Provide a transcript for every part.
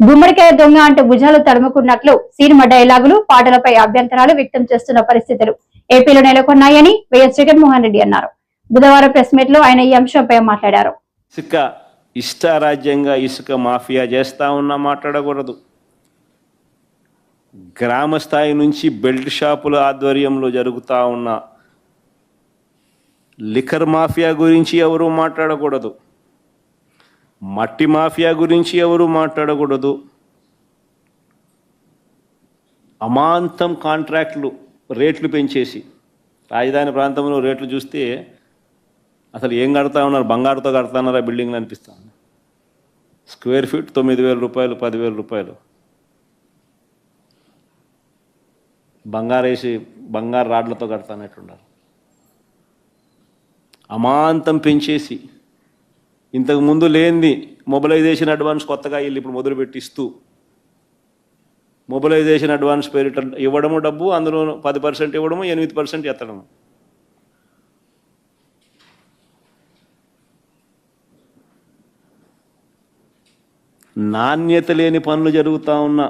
గుమ్మడికాయ దొంగ అంటూ భుజాలు తడుముకున్నట్లు సినిమా డైలాగులు పాటలపై అభ్యంతరాలు వ్యక్తం చేస్తున్న పరిస్థితులు ఏపీలో నెలకొన్నాయని వైఎస్ జగన్మోహన్ రెడ్డి అన్నారు. బుధవారం ప్రెస్ మీట్లో ఆయన ఈ అంశంపై మాట్లాడారు. ఇసుక ఇష్టారాజ్యంగా ఇసుక మాఫియా చేస్తా ఉన్నా మాట్లాడకూడదు. గ్రామ స్థాయి నుంచి బెల్ట్ షాపుల ఆధ్వర్యంలో జరుగుతూ ఉన్న లిఖర్ మాఫియా గురించి ఎవరు మాట్లాడకూడదు. మట్టి మాఫియా గురించి ఎవరు మాట్లాడకూడదు. అమాంతం కాంట్రాక్ట్లు రేట్లు పెంచేసి రాజధాని ప్రాంతంలో రేట్లు చూస్తే అసలు ఏం కడతా ఉన్నారు బంగారుతో కడతానారా బిల్డింగ్లు అనిపిస్తుంది. స్క్వేర్ ఫీట్ తొమ్మిది వేల రూపాయలు పదివేల రూపాయలు. బంగారు వేసి బంగారు రాడ్లతో కడతానట్టున్నారు. అమాంతం పెంచేసి ఇంతకు ముందు లేనిది మొబిలైజేషన్ అడ్వాన్స్ కొత్తగా వీళ్ళు ఇప్పుడు మొదలుపెట్టి ఇస్తూ మొబిలైజేషన్ అడ్వాన్స్ పేరిట ఇవ్వడము డబ్బు అందులో పది పర్సెంట్ ఇవ్వడము ఎనిమిది పర్సెంట్ ఎత్తడము. నాణ్యత లేని పనులు జరుగుతూ ఉన్నా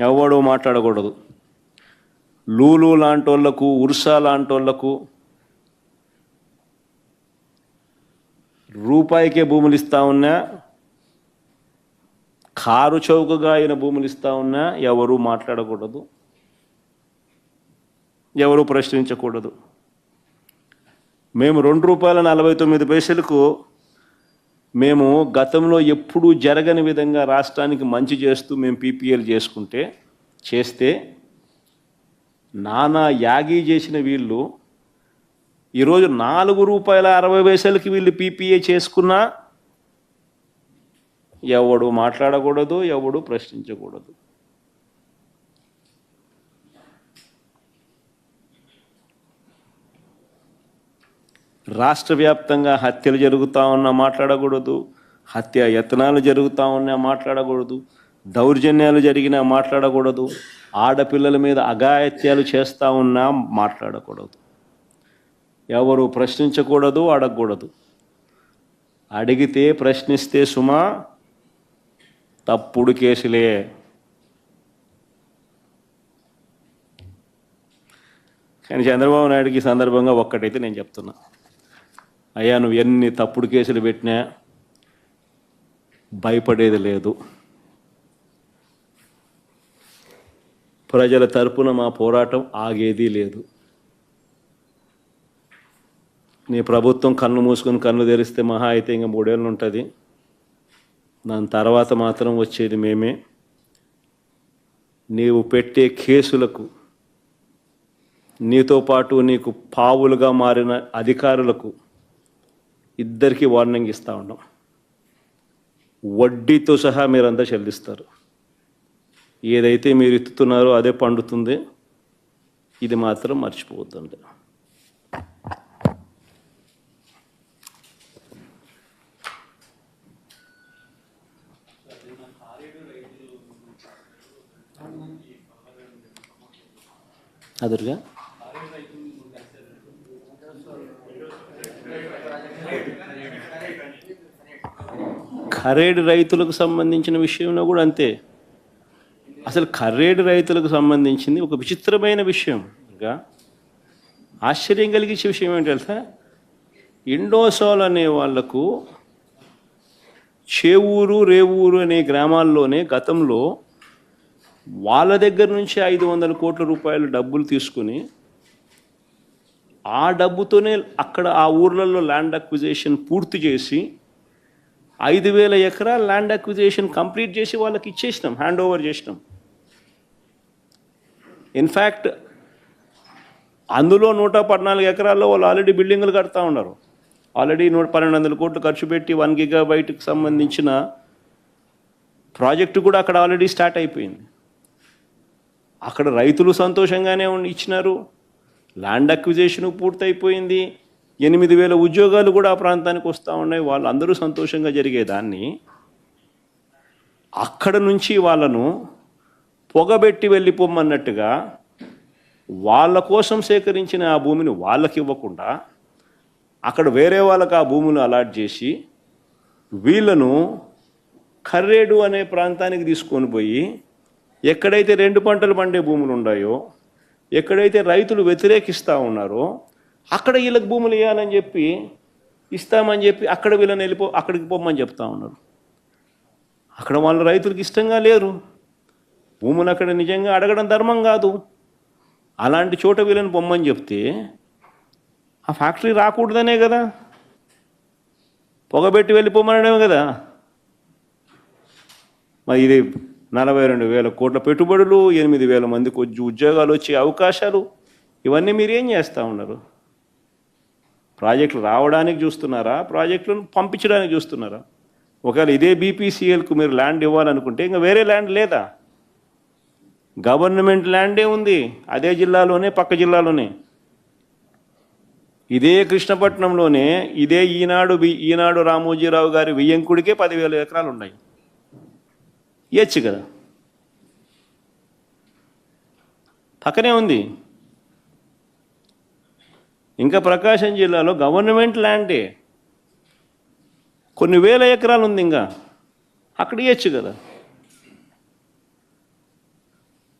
ఎవడో మాట్లాడకూడదు. లూలు లాంటోళ్ళకు ఉర్సా వాళ్ళకు రూపాయికే భూములు ఇస్తా ఉన్నా కారు చౌకగా అయిన భూములు ఇస్తా ఉన్నా ఎవరు మాట్లాడకూడదు ఎవరు ప్రశ్నించకూడదు. మేము రెండు రూపాయల నలభై తొమ్మిది పైసలకు మేము గతంలో ఎప్పుడూ జరగని విధంగా రాష్ట్రానికి మంచి చేస్తూ మేము పీపీఎల్ చేసుకుంటే చేస్తే నానా యాగి చేసిన వీళ్ళు ఈరోజు నాలుగు రూపాయల అరవై పైసలకి వీళ్ళు పీపీఏ చేసుకున్నా ఎవడు మాట్లాడకూడదు ఎవడు ప్రశ్నించకూడదు. రాష్ట్ర వ్యాప్తంగా హత్యలు జరుగుతూ ఉన్నా మాట్లాడకూడదు హత్య యత్నాలు జరుగుతూ ఉన్నా మాట్లాడకూడదు దౌర్జన్యాలు జరిగినా మాట్లాడకూడదు ఆడపిల్లల మీద అఘాయత్యాలు చేస్తూ ఉన్నా మాట్లాడకూడదు. ఎవరు ప్రశ్నించకూడదు అడగకూడదు. అడిగితే ప్రశ్నిస్తే సుమా తప్పుడు కేసులే. కానీ చంద్రబాబు నాయుడుకి సందర్భంగా ఒక్కటైతే నేను చెప్తున్నా. అయ్యా నువ్వు ఎన్ని తప్పుడు కేసులు పెట్టినా భయపడేది లేదు. ప్రజల తరపున మా పోరాటం ఆగేది లేదు. నీ ప్రభుత్వం కన్ను మూసుకొని కన్ను తెరిస్తే మహా అయితే ఇంకా మూడేళ్ళు ఉంటుంది. దాని తర్వాత మాత్రం వచ్చేది మేమే. నీవు పెట్టే కేసులకు నీతో పాటు నీకు పావులుగా మారిన అధికారులకు ఇద్దరికి వార్నింగ్ ఇస్తూ ఉన్నాం. వడ్డీతో సహా మీరంతా చెల్లిస్తారు. ఏదైతే మీరు ఎత్తుతున్నారో అదే పండుతుంది. ఇది మాత్రం మర్చిపోవద్దండి. అదురుగా? ఖరేడు రైతులకు సంబంధించిన విషయంలో కూడా అంతే. అసలు ఖర్రేడు రైతులకు సంబంధించింది ఒక విచిత్రమైన విషయం. ఇంకా ఆశ్చర్యం కలిగించే విషయం ఏంటి తెలుసా? ఇండోసోల్ అనే వాళ్ళకు చేవూరు రేవూరు అనే గ్రామాల్లోనే గతంలో వాళ్ళ దగ్గర నుంచి ఐదు వందల కోట్ల రూపాయలు డబ్బులు తీసుకుని ఆ డబ్బుతోనే అక్కడ ఆ ఊర్లలో ల్యాండ్ అక్విజేషన్ పూర్తి చేసి ఐదు వేల ఎకరాల ల్యాండ్ అక్విజేషన్ కంప్లీట్ చేసి వాళ్ళకి ఇచ్చేసినాం హ్యాండ్ ఓవర్ చేసినాం. ఇన్ఫ్యాక్ట్ అందులో నూట పద్నాలుగు ఎకరాల్లో వాళ్ళు ఆల్రెడీ బిల్డింగులు కడతా ఉన్నారు. ఆల్రెడీ నూట పన్నెండు వందల కోట్లు ఖర్చు పెట్టి వన్ గిగా బయటకు సంబంధించిన ప్రాజెక్టు కూడా అక్కడ ఆల్రెడీ స్టార్ట్ అయిపోయింది. అక్కడ రైతులు సంతోషంగానే ఉండి ఇచ్చినారు. ల్యాండ్ అక్విజేషన్ పూర్తయిపోయింది. ఎనిమిది వేల ఉద్యోగాలు కూడా ఆ ప్రాంతానికి వస్తూ ఉన్నాయి. వాళ్ళందరూ సంతోషంగా జరిగేదాన్ని. అక్కడ నుంచి వాళ్ళను పొగబెట్టి వెళ్ళిపోమన్నట్టుగా వాళ్ళ కోసం సేకరించిన ఆ భూమిని వాళ్ళకి ఇవ్వకుండా అక్కడ వేరే వాళ్ళకి ఆ భూములు అలాట్ చేసి వీళ్ళను కర్రేడు అనే ప్రాంతానికి తీసుకొని పోయి ఎక్కడైతే రెండు పంటలు పండే భూములు ఉన్నాయో ఎక్కడైతే రైతులు వ్యతిరేకిస్తూ ఉన్నారో అక్కడ వీళ్ళకి భూములు ఇవ్వాలని చెప్పి ఇస్తామని చెప్పి అక్కడ వీళ్ళని వెళ్ళిపో అక్కడికి పోమని చెప్తా ఉన్నారు. అక్కడ వాళ్ళ రైతులకు ఇష్టంగా లేరు. భూములు అక్కడ నిజంగా అడగడం ధర్మం కాదు. అలాంటి చోట వీళ్ళని పొమ్మని చెప్తే ఆ ఫ్యాక్టరీ రాకూడదనే కదా. పొగబెట్టి వెళ్ళిపోమనడమే కదా. మరి ఇది నలభై రెండు వేల కోట్ల పెట్టుబడులు ఎనిమిది వేల మందికి ఉద్య- ఉద్యోగాలు వచ్చే అవకాశాలు ఇవన్నీ మీరు ఏం చేస్తూ ఉన్నారు? ప్రాజెక్టులు రావడానికి చూస్తున్నారా? ప్రాజెక్టులను పంపించడానికి చూస్తున్నారా? ఒకవేళ ఇదే బీపీసీఎల్కు మీరు ల్యాండ్ ఇవ్వాలనుకుంటే ఇంకా వేరే ల్యాండ్ లేదా? గవర్నమెంట్ ల్యాండే ఉంది అదే జిల్లాలోనే పక్క జిల్లాలోనే. ఇదే కృష్ణపట్నంలోనే ఇదే ఈనాడు ఈనాడు రామోజీరావు గారి వియ్యంకుడికే పదివేల ఎకరాలు ఉన్నాయి ఇవ్వచ్చు కదా. పక్కనే ఉంది. ఇంకా ప్రకాశం జిల్లాలో గవర్నమెంట్ ల్యాండే. కొన్ని వేల ఎకరాలు ఉంది ఇంకా. అక్కడ ఇవ్వచ్చు కదా.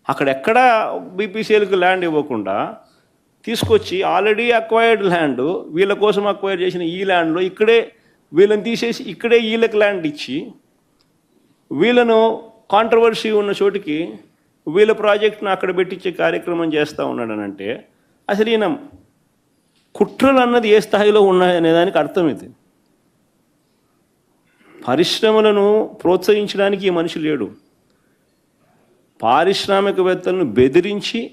అక్కడ ఎక్కడ బీపీసీఎల్కి ల్యాండ్ ఇవ్వకుండా తీసుకొచ్చి ఆల్రెడీ అక్వైర్డ్ ల్యాండ్ వీళ్ళ కోసం అక్వైర్ చేసిన ఈ ల్యాండ్లో ఇక్కడే వీళ్ళని తీసేసి ఇక్కడే వీళ్ళకి ల్యాండ్ ఇచ్చి వీళ్ళను కాంట్రవర్సీ ఉన్న చోటికి వీళ్ళ ప్రాజెక్ట్ను అక్కడ పెట్టించే కార్యక్రమం చేస్తూ ఉన్నాడనంటే అసలు ఈయన కుట్రలు అన్నది ఏ స్థాయిలో ఉన్నాయనే దానికి అర్థం ఇది. పరిశ్రమలను ప్రోత్సహించడానికి ఈ మనిషి లేడు. పారిశ్రామికవేత్తలను బెదిరించి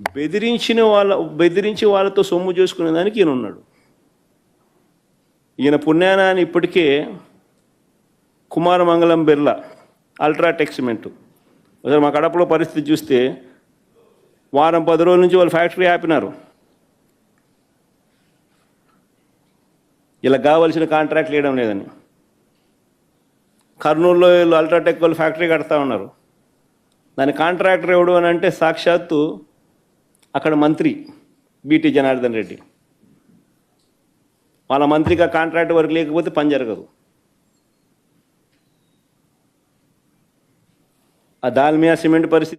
బెదిరించిన వాళ్ళ బెదిరించి వాళ్ళతో సొమ్ము చేసుకునే దానికి ఈయన ఉన్నాడు ఈయన పుణ్యానాన్ని ఇప్పటికే కుమారమంగళం బిర్లా అల్ట్రాటెక్ సిమెంటు అసలు మా కడపలో పరిస్థితి చూస్తే వారం పది రోజుల నుంచి వాళ్ళు ఫ్యాక్టరీ ఆపినారు. ఇలా కావలసిన కాంట్రాక్ట్లు వేయడం లేదని. కర్నూలులో వీళ్ళు అల్ట్రాటెక్ వాళ్ళు ఫ్యాక్టరీ కడతా ఉన్నారు. దాని కాంట్రాక్టర్ ఎవడు అని అంటే సాక్షాత్తు అక్కడ మంత్రి బీటీ జనార్దన్ రెడ్డి. వాళ్ళ మంత్రికి ఆ కాంట్రాక్ట్ వర్క్ లేకపోతే పని జరగదు. ఆ దాల్మియా సిమెంట్ పరిస్థితి